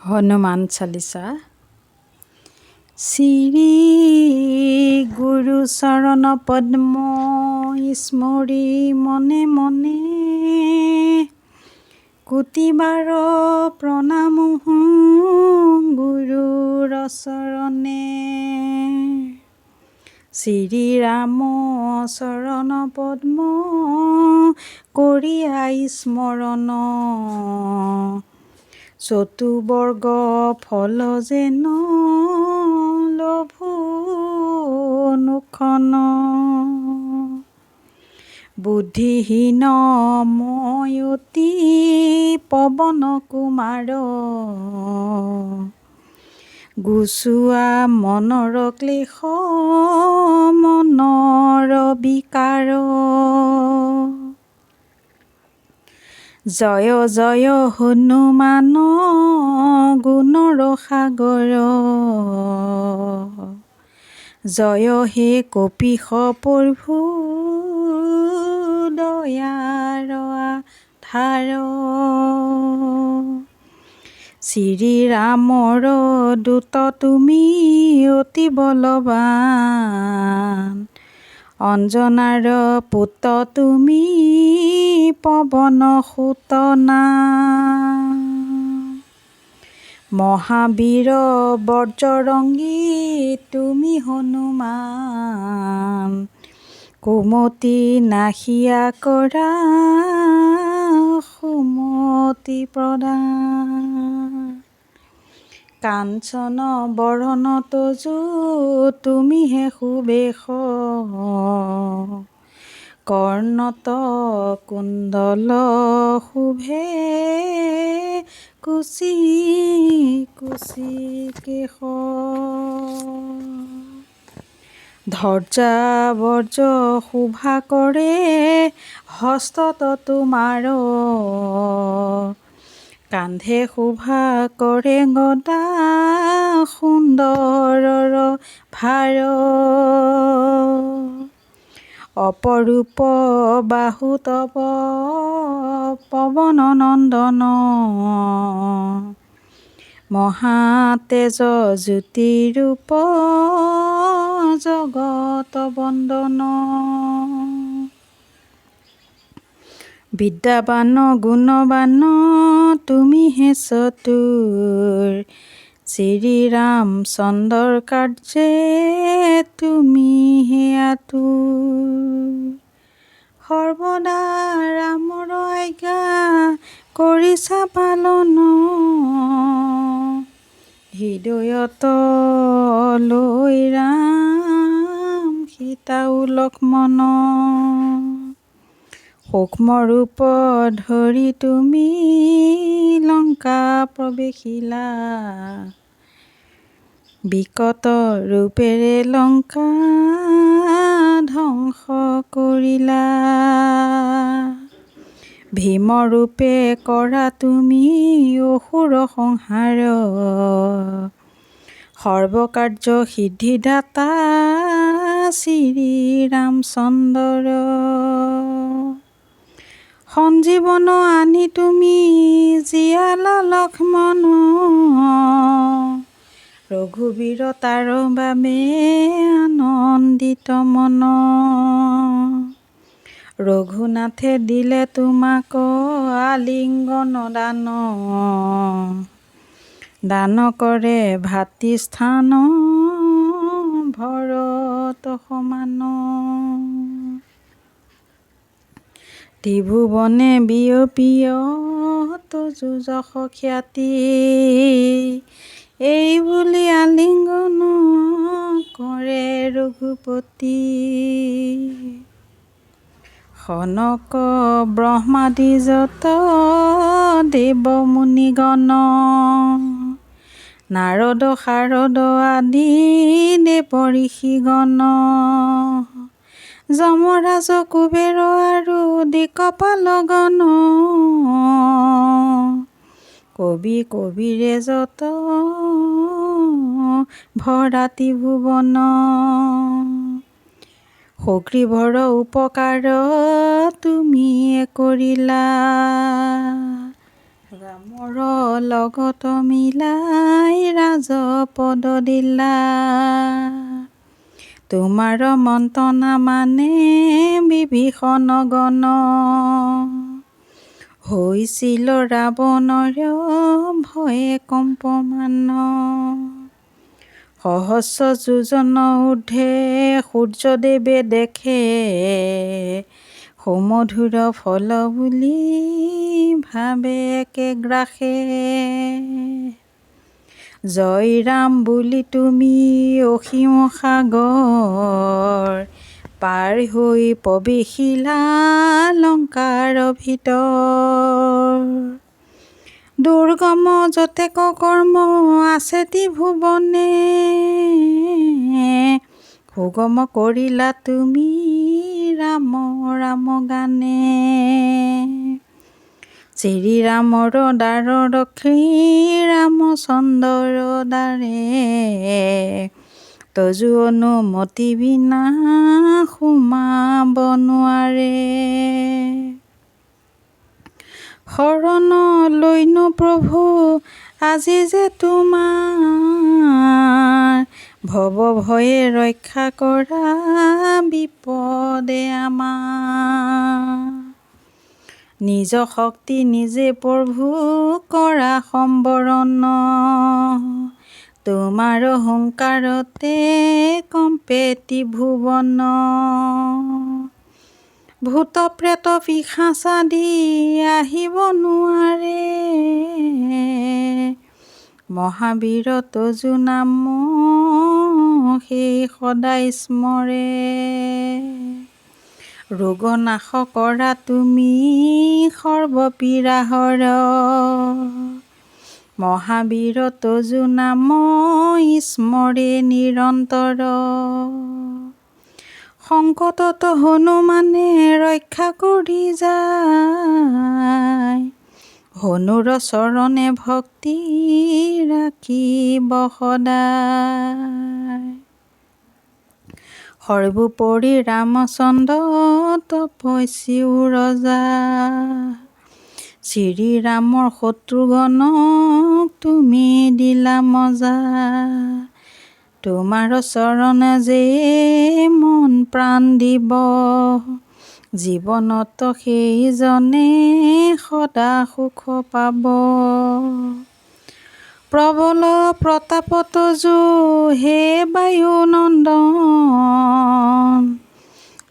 হনুমান চালিচা। শ্ৰী গুৰু চৰণ পদ্ম স্মৰি মনে মনে। কোটিবাৰ প্ৰণাম গুৰুৰ চৰণে শ্ৰীৰাম চৰণ পদ্ম কৰিয়া স্মৰণ। চতুবৰ্গ ফল যেন লভু নুখন বুদ্ধিহীন ময়তি পৱন কুমাৰ। গুচোৱা মনৰ ক্লেশ মনৰ বিকাৰ। জয় জয় হনুমান গুণৰ সাগৰ। জয় হে কপিশ প্ৰভু দয়াৰ ধাৰ শ্ৰীৰামৰ দূত তুমি অতি বলৱান। অঞ্জনাৰ পুত তুমি পৱন সুতনা। মহাবীৰ বজ্ৰৰংগী তুমি হনুমান। কুমতি নাশিয়া কৰা সুমতি প্ৰদান। কাঞ্চন বৰণ তজু, তুমিহে সুবেশ কৰ্ণত কুণ্ডল শুভে, কুচি কুচি কেশ। ধৰ্যা বৰ্জ শোভা কৰে, হস্তত তোমাৰ কান্ধে শোভা কৰে গদা সুন্দৰৰ ভাৰ। অপৰূপ বাহু তৱ পৱন নন্দন মহাতেজ জ্যোতিৰূপ জগত বন্দন বিদ্যাবান, গুণবান তুমিহে চতুৰ শ্ৰীৰামচন্দ্ৰৰ কাৰ্যে তুমিহে আতুৰ সৰ্বদা ৰামৰ আজ্ঞা কৰিছা পালন। হৃদয়ত লৈ ৰাম সীতাও লক্ষ্মণ সূক্ষ্মৰূপ ধৰি তুমি লংকা প্ৰৱেশিলা বিকট ৰূপেৰে লংকা ধ্বংস কৰিলা ভীমৰূপে কৰা তুমি অসুৰ সংহাৰ সৰ্বকাৰ্য সিদ্ধিদাতা শ্ৰীৰামচন্দ্ৰ সঞ্জীৱন আনি তুমি জীয়ালা লক্ষ্মণ। ৰঘুবীৰ তাৰ বাবে আনন্দিত মন। ৰঘুনাথে দিলে তোমাক আলিংগন দান। দান কৰে ভাতৃস্থান ভৰত সমান। ত্ৰিভুৱনে বিয়পিয় যশ খ্যাতি। এই বুলি আলিংগন কৰে ৰঘুপতি। সনক ব্ৰহ্মাদি যত দেৱ মুনিগণ। নাৰদ শাৰদ আদি দেৱ ঋষিগণ। যমৰাজ কুবেৰ আৰু দিকপালগণ কবি কবিৰে যত ভৰাতি ভুৱন। সগ্ৰীভৰ উপকাৰ তুমিয়ে কৰিলা। ৰাম মৰ লগত মিলাই ৰাজপদ দিলা। তোমাৰ মন্ত্ৰণা মানে বিভীষণ গণ। হৈছিল ৰাৱণৰ ভয়ে কম্পমান। সহস্ৰ যোজন ঊৰ্ধে সূৰ্যদেৱে দেখে। সুমধুৰ ফল বুলি ভাবে একেগ্ৰাসে জয় ৰাম বুলি তুমি অসীম সাগৰ পাৰ হৈ প্ৰৱেশিলা লংকাৰ ভিতৰ। দুৰ্গম যতেক কৰ্ম আছে ত্ৰিভুৱনে সুগম কৰিলা তুমি ৰাম ৰাম গানে। শ্ৰীৰামৰ দ্বাৰ দক্ষী ৰামচন্দ্ৰৰ দ্বাৰে তজু অনুমতি বিনা সোমাব নোৱাৰে শৰণ লৈনো প্ৰভু, আজি যে তোমাৰ ভৱ ভয়ে ৰক্ষা কৰা বিপদে আমাৰ। নিজ শক্তি নিজে প্ৰভু কৰা সম্বৰণ। তোমাৰ সংকাৰতে কম্পে ত্ৰিভুৱন ভূত প্ৰেত পিশাচাদি আহিব নোৱাৰে। মহাবীৰ তজু নাম সেই সদায় স্মৰে। ৰোগ নাশ কৰা তুমি সৰ্বপীড়াহৰ মহাবীৰ তজু নাম স্মৰে নিৰন্তৰ। সংকটত হনুমানে ৰক্ষা কৰি যায়। হনুৰ চৰণে ভক্তি ৰাখিব সদায়। সৰ্বোপৰি ৰামচন্দ্ৰ তপস্যীও ৰজা। শ্ৰীৰামৰ শত্ৰুঘ্নক তুমি দিলা মজা। তোমাৰ চৰণ যে মন প্ৰাণ দিব জীৱনত সেইজনে সদা সুখ পাব। প্ৰবল প্ৰতাপত জো হে বায়ু নন্দন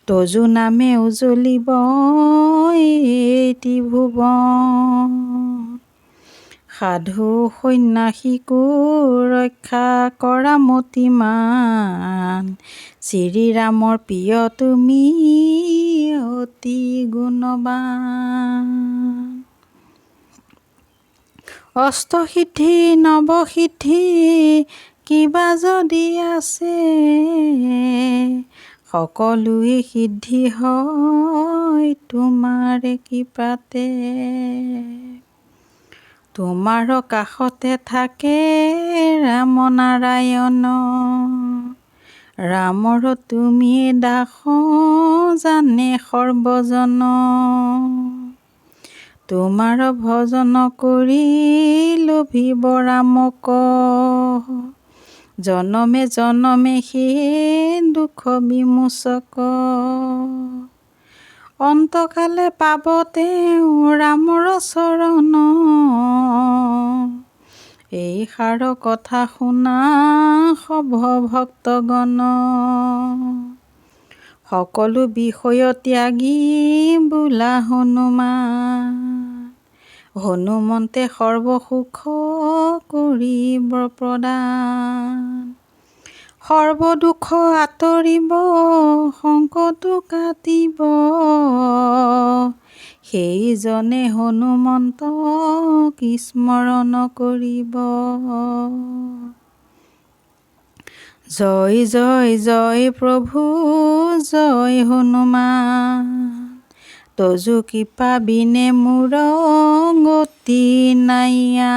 তজু নামে উজলিব এই ভুৱন। সাধু সন্যাসীকো ৰক্ষা কৰা মতিমান। শ্ৰীৰামৰ প্ৰিয় তুমি অতি গুণৱান অষ্টসিদ্ধি নৱসিদ্ধি কিবা যদি আছে, সকলোৱে সিদ্ধি হয় তোমাৰ কৃপাতে। তোমাৰ কাষতে থাকে ৰাম নাৰায়ণ। ৰামৰ তুমি দাস, জানে সৰ্বজন। তোমাৰ ভজন কৰি লভিব ৰামক জনমে জনমে সেই দুখ বিমোচক অন্তকালে পাব তেওঁ ৰামৰ চৰণ এই কথা শুনা সভ ভক্তগণ। সকলো বিষয় ত্যাগী বোলা হনুমান। হনুমন্তে সৰ্বসুখ কৰিব প্ৰদান। সৰ্বদুখ আঁতৰিব সংকটো কাটিব। সেইজনে হনুমন্তক স্মৰণ কৰিব? জয় জয় জয় প্ৰভু জয় হনুমান। তজু কৃপা বিনে মোৰ গতি নাইয়া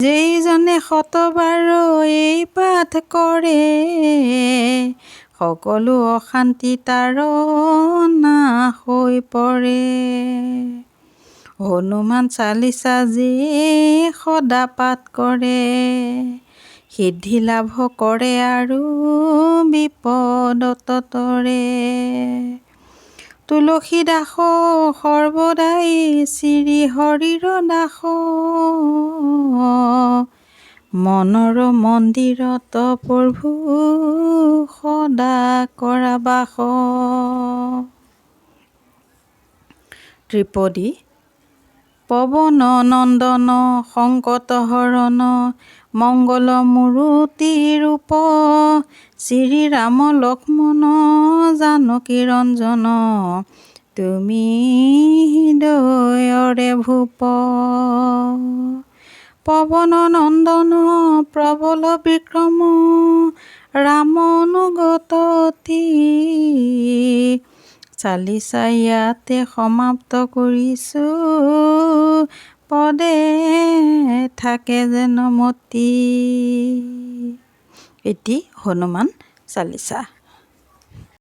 যেইজনে শতবাৰ এই পাঠ কৰে, সকলো অশান্তি তাৰ নাশ হৈ পৰে। হনুমান চালিচা যি সদা পাঠ কৰে, সিদ্ধি লাভ কৰে আৰু বিপদত তৰে। তুলসী দাস সৰ্বদাই শ্ৰী হৰিৰ দাস। মনৰ মন্দিৰত প্ৰভু সদা কৰা বাস ত্ৰিপদী পৱন নন্দন সংকট হৰণ মংগল মূৰ্তি ৰূপ শ্ৰীৰাম লক্ষ্মণ, জানকী ৰঞ্জন তুমি হৃদয়ৰে ভূপ। পৱন নন্দন, প্ৰবল বিক্ৰম ৰামনুগত অতি। চালিচা ইয়াতে সমাপ্ত কৰিছোঁ। পদে থাকে যেন মতি। এটি হনুমান চালিচা